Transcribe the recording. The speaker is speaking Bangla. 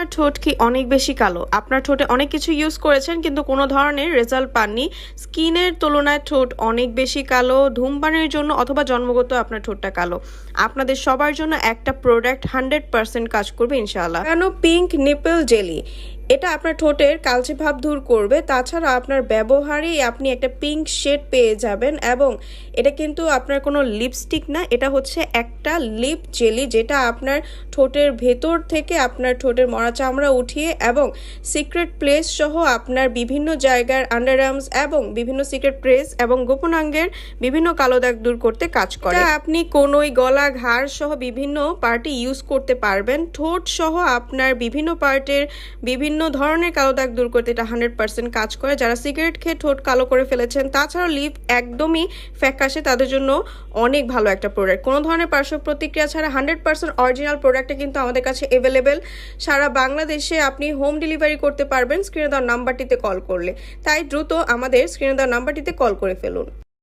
আপনার ঠোঁট কি অনেক বেশি কালো? আপনার ঠোঁটে অনেক কিছু ইউজ করেছেন, কিন্তু কোনো ধরনের রেজাল্ট পাননি। স্কিনের তুলনায় ঠোঁট অনেক বেশি কালো, ধূমপানের জন্য অথবা জন্মগত আপনার ঠোঁটটা কালো। আপনাদের সবার জন্য একটা প্রোডাক্ট হান্ড্রেড পার্সেন্ট কাজ করবে ইনশাআল্লাহ। কেন পিঙ্ক নিপল জেলি এটা আপনার ঠোঁটের কালচে ভাব দূর করবে। তাছাড়া আপনার ব্যবহারেই আপনি একটা পিঙ্ক শেড পেয়ে যাবেন এবং এটা কিন্তু আপনার কোনো লিপস্টিক না, এটা হচ্ছে একটা লিপ জেলি যেটা আপনার ঠোঁটের ভেতর থেকে আপনার ঠোঁটের মরা চামড়া উঠিয়ে এবং সিক্রেট প্লেস সহ আপনার বিভিন্ন জায়গার আন্ডারআর্মস এবং বিভিন্ন সিক্রেট প্লেস এবং গোপনাঙ্গের বিভিন্ন কালো দাগ দূর করতে কাজ করে। আপনি কোনোই গলা ঘাড় সহ বিভিন্ন পার্টে ইউজ করতে পারবেন। ঠোঁট সহ আপনার বিভিন্ন পার্টের বিভিন্ন ধরনের কালো দাগ দূর করতে এটা হান্ড্রেড পার্সেন্ট কাজ করে। যারা সিগারেট খেয়ে ঠোঁট কালো করে ফেলেছেন, তাছাড়াও লিপ একদমই ফ্যাকাশে, তাদের জন্য অনেক ভালো একটা প্রোডাক্ট কোনো ধরনের পার্শ্ব প্রতিক্রিয়া ছাড়া হান্ড্রেড পার্সেন্ট অরিজিনাল প্রোডাক্টটা কিন্তু আমাদের কাছে অ্যাভেলেবেল সারা বাংলাদেশে আপনি হোম ডেলিভারি করতে পারবেন স্ক্রিনে দেওয়ার নাম্বারটিতে কল করলে। তাই দ্রুত আমাদের স্ক্রিনে দেওয়ার নাম্বারটিতে কল করে ফেলুন।